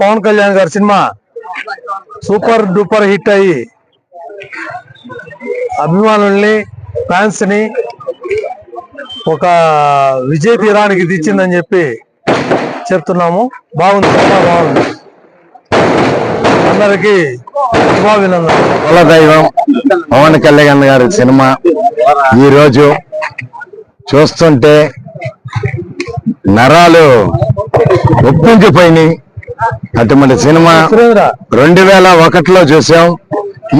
పవన్ కళ్యాణ్ గారి cinema? Super duper hit అయ్యి అభిమానుల్ని ఫ్యాన్స్ని ఒక విజయ తీరానికి తెచ్చిందని చెప్పి చెప్తున్నాము. బాగుంది చాలా బాగుంది. అందరికి శుభాభినందనలు. కుల దైవం పవన్ కళ్యాణ్ గారి సినిమా. ఈ రోజు చూస్తుంటే నరాలు ఒప్పించిపోయినాయి అటువంటి సినిమా రెండు వేల ఒకటిలో చూసాం.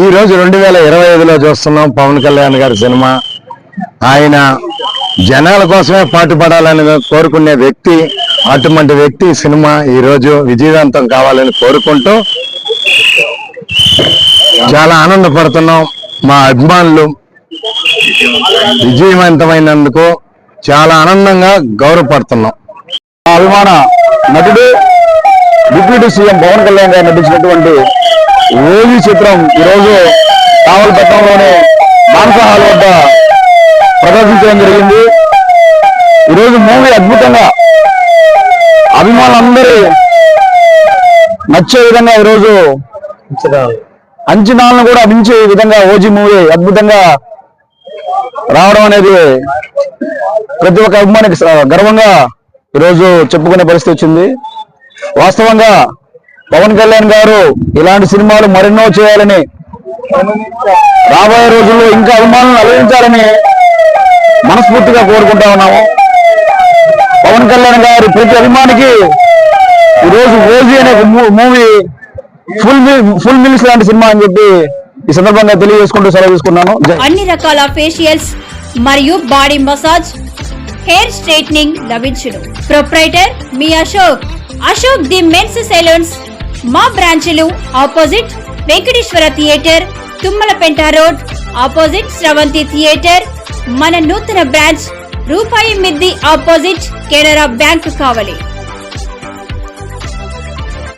ఈ రోజు రెండు వేల ఇరవై ఐదులో చూస్తున్నాం పవన్ కళ్యాణ్ గారి సినిమా. ఆయన జనాల కోసమే పాటుపడాలని కోరుకునే వ్యక్తి అటువంటి వ్యక్తి సినిమా ఈ రోజు విజయవంతం కావాలని కోరుకుంటూ చాలా ఆనందపడుతున్నాం. మా అభిమానులు విజయవంతమైనందుకు చాలా ఆనందంగా గౌరవపడుతున్నాం. అభిమాన నటుడు డిప్యూటీ సీఎం పవన్ కళ్యాణ్ గారు నటించినటువంటి ఓజీ చిత్రం ఈరోజు కావలపట్నంలోని మానస హాల్ వద్ద ప్రదర్శించడం జరిగింది. ఈరోజు మూవీ అద్భుతంగా అభిమానులందరూ నచ్చే విధంగా ఈరోజు అంచనాలను కూడా మించే విధంగా ఓజీ మూవీ అద్భుతంగా రావడం అనేది ప్రతి ఒక్క అభిమానికి స- గర్వంగా ఈరోజు చెప్పుకునే పరిస్థితి వచ్చింది. వాస్తవంగా పవన్ కళ్యాణ్ గారు ఇలాంటి సినిమాలు మరెన్నో చేయాలని రాబోయే రోజుల్లో ఇంకా అభిమానులను అలరించాలని మనస్ఫూర్తిగా కోరుకుంటా ఉన్నాము. పవన్ కళ్యాణ్ గారి ప్రతి అభిమానికి ఈరోజు ఓజీ అనే మూవీ ఫుల్ ఫుల్ మిల్స్ లాంటి సినిమా అని చెప్పి ఈ సందర్భంగా తెలియజేసుకుంటూ సెలవు తీసుకున్నాను. అన్ని రకాల ఫేషియల్స్ మరియు బాడీ మసాజ్ హెయిర్ స్ట్రైట్నింగ్ లభించును. Proprietor me Ashok. Ashok the men's salons. మా బ్రాంచ్లు opposite Venkateswara theatre Tummalapenta road. Opposite Sravanthi theatre. మన నూతన బ్రాంచ్ రూపాయి మిద్ది ఆపోజిట్ కెనరా బ్యాంక్ కావలి.